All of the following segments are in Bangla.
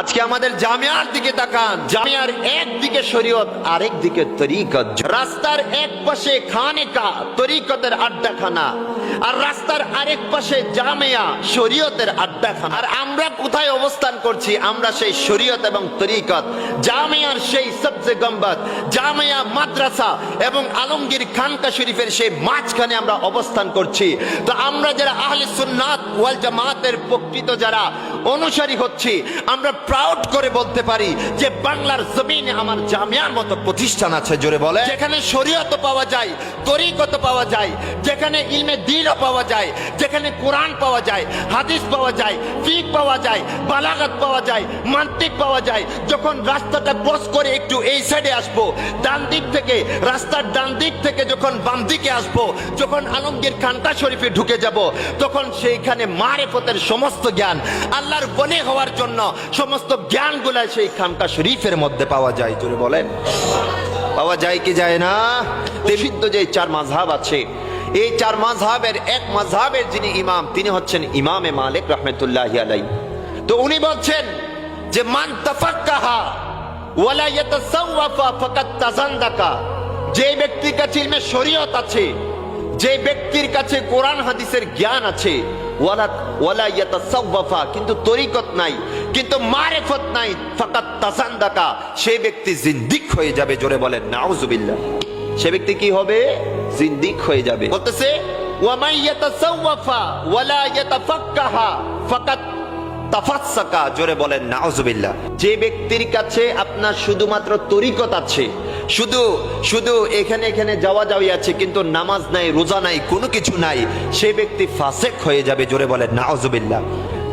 আজকে আমাদের জামিয়ার দিকে তাকান। জামিয়ার একদিকে শরীয়ত, আরেক দিকে তরিকত। রাস্তার এক পাশে খানিকা তরিকতের আড্ডাখানা। আর রাস্তার আরেক পাশে জামিয়া শরীয়তের আড্ডাখানা। আর আমরা কোথায় অবস্থান করছি? আমরা সেই শরীয়ত এবং তরিকত। জামিয়ার সেই সবজে গম্বদ জামিয়া মাদ্রাসা এবং আলমগীর খানকা শরীফের সেই মাঝখানে আমরা অবস্থান করছি। তো আমরা যারা আহলে সুন্নাত ওয়াল জামাতের প্রকৃত যারা অনুসারী হচ্ছি, আমরা প্রাউড করে বলতে পারি যে বাংলার জমিনে আমার জামিয়ার মতো প্রতিষ্ঠান আছে, জোরে বলে যেখানে শরীয়ত পাওয়া যায়, তরিকত পাওয়া যায়, যেখানে ইলমে দিনও পাওয়া যায়, যেখানে কোরআন পাওয়া যায়, হাদিস পাওয়া যায়, ফিক পাওয়া যায়, বালাগাত পাওয়া যায়, মান্তিক পাওয়া যায়, যখন রাস্তাটা ক্রস করে একটু এই সাইডে আসব, ডান দিক থেকে, রাস্তার ডান দিক থেকে যখন বাম দিকে আসব, যখন আলমগীর খানকা শরীফে ঢুকে যাব, তখন সেইখানে মারেফতের সমস্ত জ্ঞান, আল্লাহর বনে হওয়ার জন্য সমস্ত জ্ঞানগুলা সেই খানকা শরীফের মধ্যে পাওয়া যায়, জোরে বলেন। পাওয়া যায় কি যায় না? প্রসিদ্ধ যে চার মাঝহাব আছে এই চার মাঝহাবের এক মাঝহাবের যিনি ইমাম, তিনি হচ্ছেন ইমামে মালিক রহমতুল্লাহ আলাই তো উনি বলছেন যে, মান তাফাক্কাহা ওয়ালা ইয়াতাসাওয়াফা ফাকাত তাজান্দাকা যে ব্যক্তির কাছে ইলমে শরীয়ত আছে, যে ব্যক্তির কাছে কোরআন হাদিসের জ্ঞান আছে ওয়ালা ওয়ালা ইয়াতাসাওয়াফা, কিন্তু তরিকত নাই, কিন্তু মারেফত নাই ফাকাত তাজান্দাকা সেই ব্যক্তি জিন্দিক হয়ে যাবে, জোরে বলেন, নাউজুবিল্লাহ। সে ব্যক্তি কি হবে? জিন্দিক হয়ে যাবে। বলতেছে, ওয়ামাই ইয়াতাসাওয়াফা ওয়ালা ইয়াতাফাক্কাহা ফাকাত তাফাসসাকা। জোরে বলেন, নাউজুবিল্লাহ। যে ব্যক্তির কাছে আপনার শুধুমাত্র তরিকত আছে, শুধু শুধু এখানে এখানে যাওয়া যাওয়াই আছে, কিন্তু নামাজ নাই, রোজা নাই, কোনো কিছু নাই, সে ব্যক্তি ফাসেক হয়ে যাবে, জোরে বলেন, নাউজুবিল্লাহ।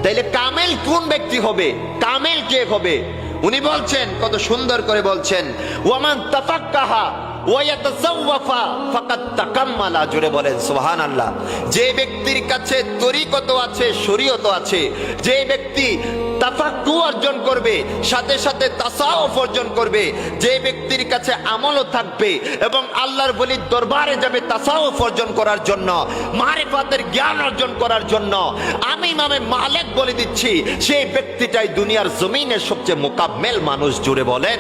তাইলে কামেল কোন ব্যক্তি হবে? কামেল কে হবে? উনি বলছেন, কত সুন্দর করে বলছেন, ওয়ামান তাফাক্কাহা জোরে বলেন, সুবহানাল্লাহ। যে ব্যক্তির কাছে তরিকত আছে, শরীয়ত আছে, যে ব্যক্তি তাফাক্কু অর্জন করবে, সাথে সাথে তাসাউফ অর্জন করবে, যে ব্যক্তির কাছে আমলও থাকবে এবং আল্লাহর বলির দরবারে যাবে তাসাউফ অর্জন করার জন্য, মারিফাতের জ্ঞান অর্জন করার জন্য, আমি ইমামে মালেক বলে দিচ্ছি, সেই ব্যক্তিটাই দুনিয়ার জমিনের সবচেয়ে মোকাম্মেল মানুষ জুড়ে বলেন।